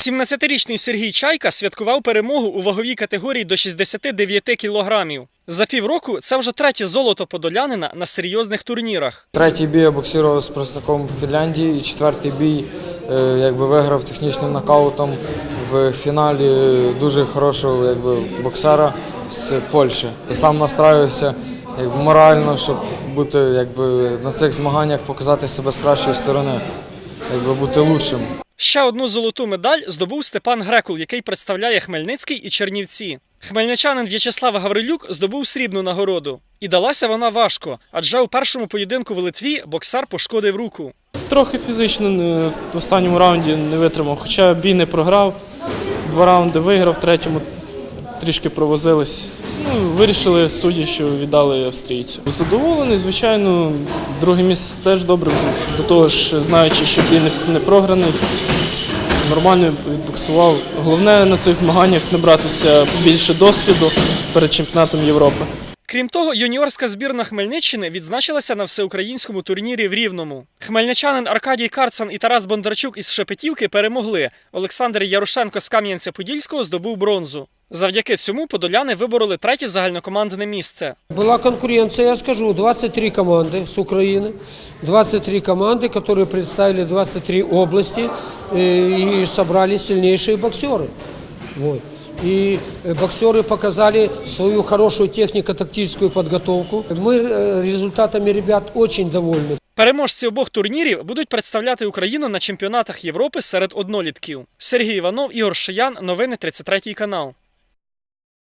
17-річний Сергій Чайка святкував перемогу у ваговій категорії до 69 кілограмів. За півроку це вже третє золото подолянина на серйозних турнірах. Третій бій я боксував з представником Фінляндії і четвертий бій е, якби виграв технічним нокаутом в фіналі дуже хорошого якби, боксера з Польщі. Сам настраювався якби, морально, щоб бути якби, на цих змаганнях показати себе з кращої сторони, якби, бути лучшим. Ще одну золоту медаль здобув Степан Грекул, який представляє Хмельницький і Чернівці. Хмельничанин В'ячеслав Гаврилюк здобув срібну нагороду. І далася вона важко, адже у першому поєдинку в Литві боксар пошкодив руку. Трохи фізично в останньому раунді не витримав, хоча бій не програв. Два раунди виграв, в третьому трішки провозились. Ну, вирішили судді, що віддали австрійцю. Задоволений, звичайно, друге місце теж добре. До того ж, знаючи, що бій не- не програний, нормально відбуксував. Головне на цих змаганнях набратися більше досвіду перед чемпіонатом Європи. Крім того, юніорська збірна Хмельниччини відзначилася на всеукраїнському турнірі в Рівному. Хмельничанин Аркадій Карцан і Тарас Бондарчук із Шепетівки перемогли. Олександр Ярошенко з Кам'янця-Подільського здобув бронзу. Завдяки цьому подоляни вибороли третє загальнокомандне місце. Была конкуренция, я скажу, 23 команды с Украины, 23 команды, которые представили 23 области э, и собрали сильнейшие боксеры. Вот. И э, боксеры показали свою хорошую технико-тактическую подготовку. Мы э, результатами ребят очень довольны. Переможці обох турнірів будуть представляти Україну на чемпіонатах Європи серед однолітків. Сергій Іванов, Ігор Шиян, новини 33 канал.